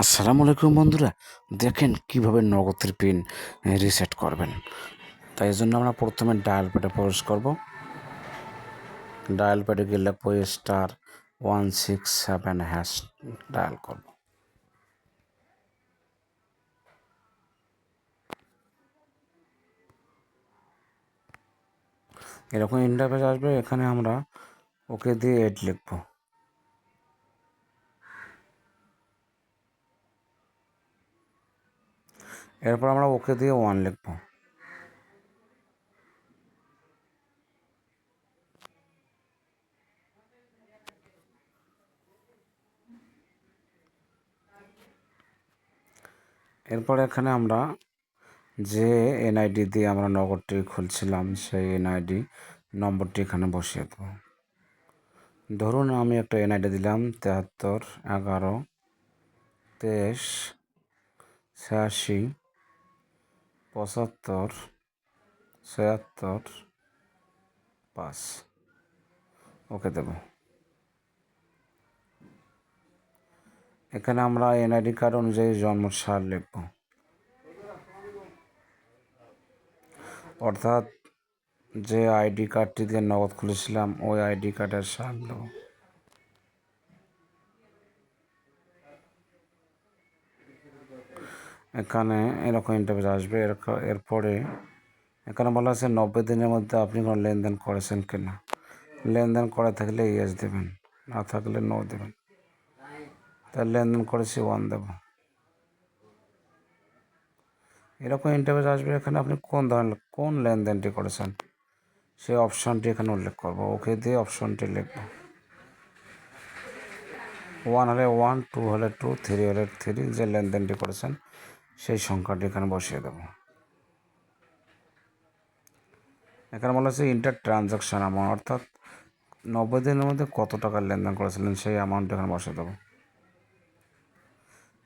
আসসালামু আলাইকুম বন্ধুরা। দেখেন কীভাবে নগদের পিন রিসেট করবেন। তাই জন্য আমরা প্রথমে ডায়াল প্যাডে প্রবেশ করব। ডায়াল প্যাডে গেলে star one six seven hash dial করব। এরকম ইন্টারফেস আসবে, এখানে আমরা ওকে দিয়ে এড লিখব। এরপর আমরা ওকে দিয়ে ওয়ান লিখব। এরপর এখানে আমরা যে এনআইডি দিয়ে আমরা নগরটি খুলছিলাম, সেই এনআইডি নম্বরটি এখানে বসিয়ে দেব। ধরুন আমি একটা এনআইডি দিলাম, তেহাত্তর, এগারো, তেইশ, ছিয়াশি পঁচাত্তর, ছিয়াত্তর, পাঁচ। ওকে দেব। এখানে আমরা এনআইডি কার্ড অনুযায়ী জন্ম সার লিখব। অর্থাৎ যে আইডি কার্ডটি দিয়ে নগদ খুলেছিলাম, ওই আইডি কার্ডের সার দেবো। এখানে এরকম ইন্টারভিউ আসবে। এরপরে এখানে বলা আছে নব্বই দিনের মধ্যে আপনি কোনো লেনদেন করেছেন কিনা। লেনদেন করা থাকলে ইয়েস দেবেন, না থাকলে নো দেবেন। তাই লেনদেন করেছি ওয়ান দেব। এরকম ইন্টারভিউ আসবে এখানে আপনি কোন ধরনের কোন লেনদেনটি করেছেন? সেই অপশানটি এখানে উল্লেখ করব। ওকে দিয়ে অপশনটি লিখব। ওয়ান হলে ওয়ান টু হলে টু থ্রি হলে থ্রি যে লেনদেনটি করেছেন সেই সংখ্যাটি এখানে বসিয়ে দেব। এখানে বলা হচ্ছে ইন্টার ট্রানজাকশান অ্যামাউন্ট অর্থাৎ নব্বই দিনের মধ্যে কত টাকা লেনদেন করেছিলেন সেই অ্যামাউন্ট এখানে বসিয়ে দেবো।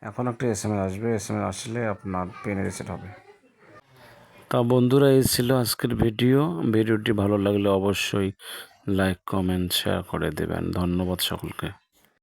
এখন একটা এস এম এস আসবে এস এম এস আসলে আপনার পেন রিসেট হবে। তা বন্ধুরা, এই ছিল আজকের ভিডিও। ভিডিওটি ভালো লাগলে অবশ্যই লাইক কমেন্ট শেয়ার করে দেবেন। ধন্যবাদ সকলকে।